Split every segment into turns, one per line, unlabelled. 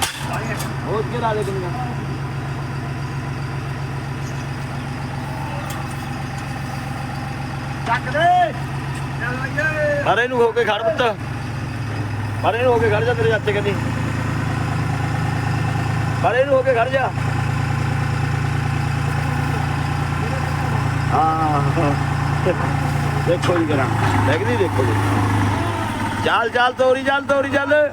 ਕੇ ਰਾ ਮਾਰੇ ਨੂੰ ਹੋ ਕੇ ਖੜ ਪੁੱਤ। ਮਾਰੇ ਨੂੰ ਹੋ ਕੇ ਖੜ ਜਾ ਤੇਰੇ ਚਾਚੇ ਕੰਨੀ। ਮਾਰੇ ਨੂੰ ਹੋ ਕੇ ਖੜ ਜਾ। ਹਾਂ। ਦੇਖੋ ਜੀ ਕਰਾਂ ਲੱਗਦੀ ਦੇਖੋ ਜੀ। ਚੱਲ ਚੱਲ, ਤੋਰੀ ਚੱਲ ਤੋਰੀ, ਚੱਲ।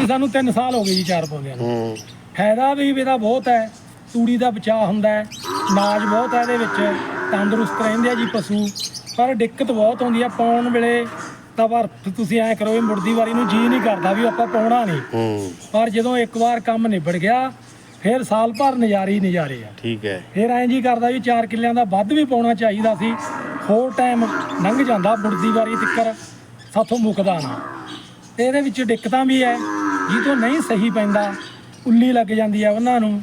ਜੀ ਸਾਨੂੰ 3 ਸਾਲ ਹੋ ਗਏ ਜੀ ਚਾਰ ਪਾਉਂਦਿਆਂ ਨੂੰ।
ਹੂੰ।
ਫਾਇਦਾ ਵੀ ਇਹਦਾ ਬਹੁਤ ਹੈ ਤੂੜੀ ਦਾ ਬਚਾਅ ਹੁੰਦਾ ਹੈ ਨਾਜ ਬਹੁਤ ਹੈ ਇਹਦੇ ਵਿੱਚ ਤੰਦਰੁਸਤ ਰਹਿੰਦੇ ਆ ਜੀ ਪਸ਼ੂ। ਪਰ ਦਿੱਕਤ ਬਹੁਤ ਆਉਂਦੀ ਆ ਪਾਉਣ ਵੇਲੇ ਤਾਂ ਪਰ ਤੁਸੀਂ ਐ ਕਰੋ ਇਹ ਮੁੜਦੀ ਵਾਰੀ ਨੂੰ ਜੀ ਨਹੀਂ ਕਰਦਾ ਵੀ ਆਪਾਂ ਪਾਉਣਾ ਨਹੀਂ। ਪਰ ਜਦੋਂ ਇੱਕ ਵਾਰ ਕੰਮ ਨਿਬੜ ਗਿਆ ਫਿਰ ਸਾਲ ਭਰ ਨਜ਼ਾਰੇ ਹੀ ਨਜ਼ਾਰੇ ਆ।
ਠੀਕ ਹੈ।
ਫਿਰ ਐਂ ਜੀ ਕਰਦਾ ਵੀ 4 ਕਿੱਲਿਆਂ ਦਾ ਵੱਧ ਵੀ ਪਾਉਣਾ ਚਾਹੀਦਾ ਸੀ ਹੋਰ ਟਾਈਮ ਲੰਘ ਜਾਂਦਾ ਮੁੜਦੀ ਵਾਰੀ ਤਿੱਕਰ ਸਾਥੋਂ ਮੁੱਕਦਾ ਨਾ। ਇਹਦੇ ਵਿੱਚ ਦਿੱਕਤਾਂ ਵੀ ਹੈ ਜਿਹਤੋਂ ਨਹੀਂ ਸਹੀ ਪੈਂਦਾ ਉੱਲੀ ਲੱਗ ਜਾਂਦੀ ਆ ਉਹਨਾਂ ਨੂੰ।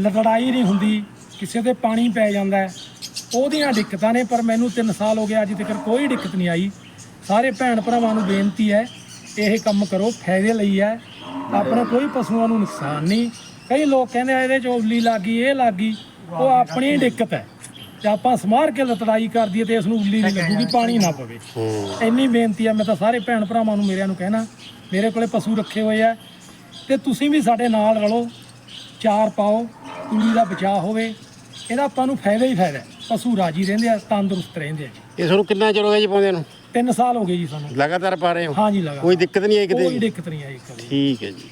ਲੜਾਈ ਨਹੀਂ ਹੁੰਦੀ ਕਿਸੇ ਦੇ ਪਾਣੀ ਪੈ ਜਾਂਦਾ ਉਹਦੀਆਂ ਦਿੱਕਤਾਂ ਨੇ ਪਰ ਮੈਨੂੰ 3 ਸਾਲ ਹੋ ਗਏ ਅੱਜ ਤੱਕ ਕੋਈ ਦਿੱਕਤ ਨਹੀਂ ਆਈ। ਸਾਰੇ ਭੈਣ ਭਰਾਵਾਂ ਨੂੰ ਬੇਨਤੀ ਹੈ ਇਹ ਕੰਮ ਕਰੋ ਫਾਇਦੇ ਲਈ ਹੈ। ਆਪਣੇ ਕੋਈ ਪਸ਼ੂਆਂ ਨੂੰ ਨੁਕਸਾਨ ਨਹੀਂ। ਕਈ ਲੋਕ ਕਹਿੰਦੇ ਆ ਇਹਦੇ ਚ ਉੱਲੀ ਲੱਗੀ ਇਹ ਲੱਗੀ ਉਹ ਆਪਣੀ ਦਿੱਕਤ ਹੈ। ਤੇ ਆਪਾਂ ਸਮਾਰ ਕੇ ਲਤੜਾਈ ਕਰ ਦਈਏ ਤੇ ਇਸ ਨੂੰ ਉੱਲੀ ਨਹੀਂ ਲੱਗੂਗੀ ਪਾਣੀ ਨਾ ਪਵੇ।
ਹੂੰ।
ਇੰਨੀ ਬੇਨਤੀ ਹੈ ਮੈਂ ਤਾਂ ਸਾਰੇ ਭੈਣ ਭਰਾਵਾਂ ਨੂੰ ਮੇਰਿਆਂ ਨੂੰ ਕਹਿਣਾ ਮੇਰੇ ਕੋਲੇ ਪਸ਼ੂ ਰੱਖੇ ਹੋਏ ਆ। ਤੇ ਤੁਸੀਂ ਵੀ ਸਾਡੇ ਨਾਲ ਰਲੋ ਚਾਰ ਪਾਓ ਤੂੜੀ ਦਾ ਬਚਾਅ ਹੋਵੇ ਇਹਦਾ ਆਪਾਂ ਨੂੰ ਫਾਇਦਾ ਹੀ ਫਾਇਦਾ। ਪਸ਼ੂ ਰਾਜੀ ਰਹਿੰਦੇ ਆ ਤੰਦਰੁਸਤ ਰਹਿੰਦੇ ਆ ਜੀ।
ਇਹ ਤੁਹਾਨੂੰ ਕਿੰਨਾ ਚਿਰ ਹੋ ਗਿਆ ਜੀ ਪਾਉਂਦੇ ਨੂੰ?
ਤਿੰਨ ਸਾਲ ਹੋ ਗਏ ਜੀ ਸਾਨੂੰ।
ਲਗਾਤਾਰ ਪਾ ਰਹੇ ਹੋ?
ਹਾਂ ਜੀ ਲਗਾ
ਕੋਈ ਦਿੱਕਤ ਨਹੀਂ ਆਈ
ਕੋਈ
ਕਿਤੇ
ਦਿੱਕਤ ਨਹੀਂ ਆਈ ਕਦੇ।
ਠੀਕ ਹੈ ਜੀ।